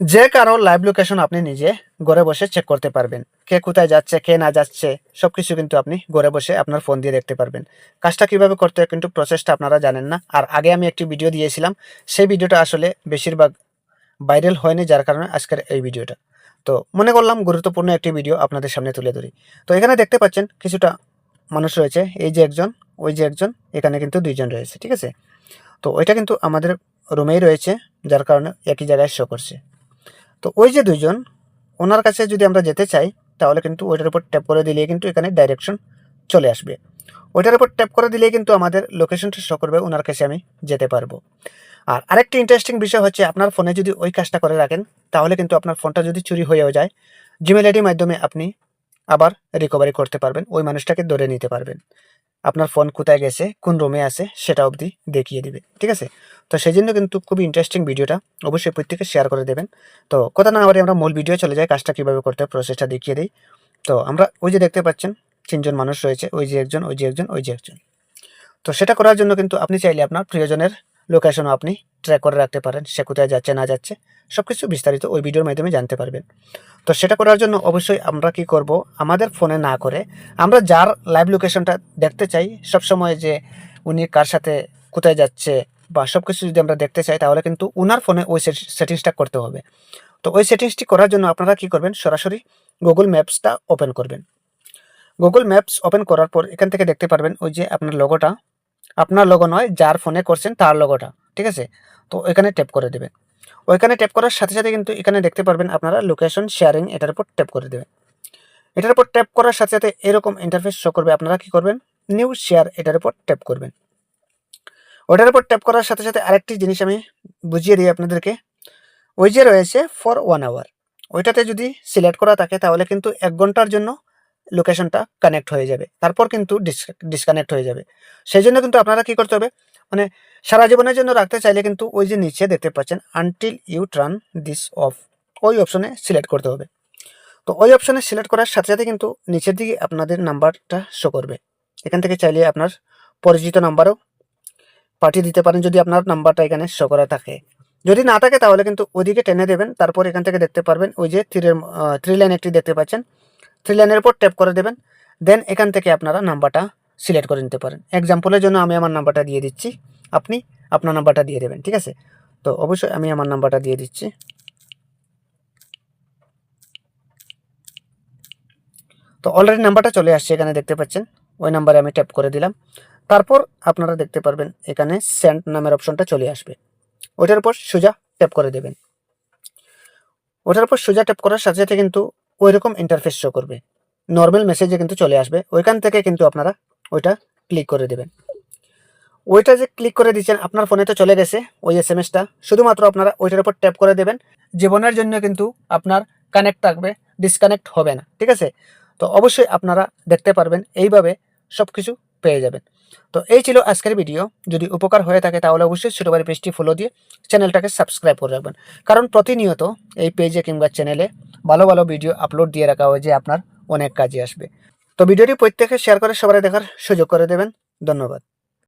যে কারও live location আপনি নিজে ঘরে বসে চেক করতে পারবেন। কে কোথায় যাচ্ছে, কে না যাচ্ছে সব কিছু কিন্তু আপনি ঘরে বসে আপনার ফোন দিয়ে দেখতে পারবেন। কাজটা কীভাবে করতে হয় কিন্তু প্রসেসটা আপনারা জানেন না। আর আগে আমি একটি ভিডিও দিয়েছিলাম, সেই ভিডিওটা আসলে বেশিরভাগ ভাইরাল হয়নি, যার কারণে আজকের এই ভিডিওটা তো মনে করলাম গুরুত্বপূর্ণ একটি ভিডিও আপনাদের সামনে তুলে ধরি। তো এখানে দেখতে পাচ্ছেন কিছুটা মানুষ রয়েছে, এই যে একজন, ওই যে একজন, এখানে কিন্তু দুইজন রয়েছে, ঠিক আছে? তো ওইটা কিন্তু আমাদের রুমেই রয়েছে, যার কারণে একই জায়গায় শো করছে। তো ওই যে দুজন ওনার কাছে যদি আমরা যেতে চাই, তাহলে কিন্তু ওইটার উপর ট্যাপ করে দিলে কিন্তু এখানে ডাইরেকশন চলে আসবে। ওইটার উপর ট্যাপ করে দিলেই কিন্তু আমাদের লোকেশনটা শো করবে, ওনার কাছে আমি যেতে পারব। আর আরেকটি ইন্টারেস্টিং বিষয় হচ্ছে, আপনার ফোনে যদি ওই কাজটা করে রাখেন, তাহলে কিন্তু আপনার ফোনটা যদি চুরি হয়েও যায় জিমেল আইডির মাধ্যমে আপনি আবার রিকভারি করতে পারবেন, ওই মানুষটাকে ধরে নিতে পারবেন। আপনার ফোন কোথায় গেছে, কোন রুমে আছে, সেটা অবধি দেখিয়ে দিবে, ঠিক আছে? তো সেই জন্য কিন্তু খুবই ইন্টারেস্টিং ভিডিওটা অবশ্যই প্রত্যেকে শেয়ার করে দেবেন। তো কথা না বলে আমরা মূল ভিডিও চলে যাই, কাজটা কীভাবে করতে হয় প্রসেসটা দেখিয়ে দিই। তো আমরা ওই যে দেখতে পাচ্ছেন, তিনজন মানুষ রয়েছে, ওই যে একজন, ওই যে একজন, ওই যে একজন। তো সেটা করার জন্য কিন্তু আপনি চাইলে আপনার প্রিয়জনের লোকেশনও আপনি ট্র্যাক করে রাখতে পারেন, সে কোথায় যাচ্ছে, না যাচ্ছে। সব কিছু বিস্তারিত ওই ভিডিওর মাধ্যমে জানতে পারবেন। তো সেটা করার জন্য অবশ্যই আমরা কি করব? আমাদের ফোনে না করে আমরা যার লাইভ লোকেশনটা দেখতে চাই, সব সময় যে উনি কার সাথে কোথায় যাচ্ছে বা সব কিছু যদি আমরা দেখতে চাই, তাহলে কিন্তু উনার ফোনে ওই সেটিংসটা করতে হবে। তো ওই সেটিংসটি করার জন্য আপনারা কি করবেন? সরাসরি গুগল ম্যাপসটা ওপেন করবেন। গুগল ম্যাপস ওপেন করার পর এখান থেকে দেখতে পারবেন ওই যে আপনার লোগোটা আপনার লোগো নয়, যার ফোনে করছেন তার লোগোটা ঠিক আছে? তো এখানে ট্যাপ করে দেবেন। ওইখানে ট্যাপ করার সাথে সাথে কিন্তু এখানে দেখতে পারবেন আপনারা লোকেশন শেয়ারিং এটার উপর ট্যাপ করে দেবেন। এটার উপর ট্যাপ করার সাথে সাথে এরকম ইন্টারফেস শো করবে, আপনারা কি করবেন? নিউ শেয়ার এটার উপর ট্যাপ করবেন। ওটার উপর ট্যাপ করার সাথে সাথে আরেকটি জিনিস আমি বুঝিয়ে দিই আপনাদেরকে। ওই যে রয়েছে ফর ওয়ান আওয়ার ওইটাতে যদি সিলেক্ট করা থাকে তাহলে কিন্তু এক ঘণ্টার জন্য লোকেশনটা কানেক্ট হয়ে যাবে। তারপর কিন্তু ডিসকানেক্ট হয়ে যাবে। সেই জন্য কিন্তু আপনারা কি করতে হবে? মানে সারা জীবনের জন্য রাখতে চাইলে কিন্তু ওই যে নিচে দেখতে পাচ্ছেন until you turn this off ওই অপশনে সিলেক্ট করতে হবে। তো ওই অপশনে সিলেক্ট করার সাথে সাথে কিন্তু নিচের দিকে আপনাদের নাম্বারটা শো করবে। এখান থেকে চাইলে আপনার পরিচিত নাম্বারও পাঠিয়ে দিতে পারেন যদি আপনার নাম্বারটা এখানে শো করা থাকে। যদি না থাকে তাহলে কিন্তু ওইদিকে টেনে দেবেন, তারপর এখান থেকে দেখতে পারবেন ওই যে থ্রির থ্রি লাইন একটি দেখতে পাচ্ছেন। থ্রি লাইনের উপর ট্যাপ করে দেবেন দেন এখান থেকে আপনারা নাম্বারটা সিলেক্ট করে নিতে পারেন। এক্সাম্পলের জন্য আমি আমার নাম্বারটা দিয়ে দিচ্ছি। আপনি আপনার নাম্বারটা দিয়ে দেবেন, ঠিক আছে? তো অবশ্যই আমি আমার নাম্বারটা দিয়ে দিচ্ছি। তো অলরেডি নাম্বারটা চলে আসছে, এখানে দেখতে পাচ্ছেন? ওই নাম্বারে আমি ট্যাপ করে দিলাম। তারপর আপনারা দেখতে পারবেন, এখানে সেন্ট নামের অপশনটা চলে আসবে। ওইটার উপর সোজা ট্যাপ করে দেবেন। ওটার উপর সোজা ট্যাপ করার সাথে সাথে কিন্তু ওই রকম ইন্টারফেস শো করবে। নর্মাল মেসেজে কিন্তু চলে আসবে। ওইখান থেকে কিন্তু আপনারা ওইটা ক্লিক করে দেবেন। ওইটা যে ক্লিক করে দিচ্ছেন, আপনার ফোনে তো চলে গেছে ওই এস এম এসটা শুধুমাত্র আপনারা ওইটার উপর ট্যাপ করে দেবেন। জীবনের জন্য কিন্তু আপনার কানেক্ট থাকবে ডিসকানেক্ট হবে না, ঠিক আছে? তো অবশ্যই আপনারা দেখতে পারবেন, এইভাবে সব কিছু পেয়ে যাবেন। তো এই ছিল আজকের ভিডিও যদি উপকার হয়ে থাকে তাহলে অবশ্যই ছোটোবাড়ি পেজটি ফলো দিয়ে চ্যানেলটাকে সাবস্ক্রাইব করে রাখবেন। কারণ প্রতিনিয়ত এই পেজে কিংবা চ্যানেলে ভালো ভালো ভিডিও আপলোড দিয়ে রাখা হয় যে আপনার অনেক কাজে আসবে। তো ভিডিওটি প্রত্যেকে শেয়ার করে সবাই দেখার সুযোগ করে দেবেন। ধন্যবাদ।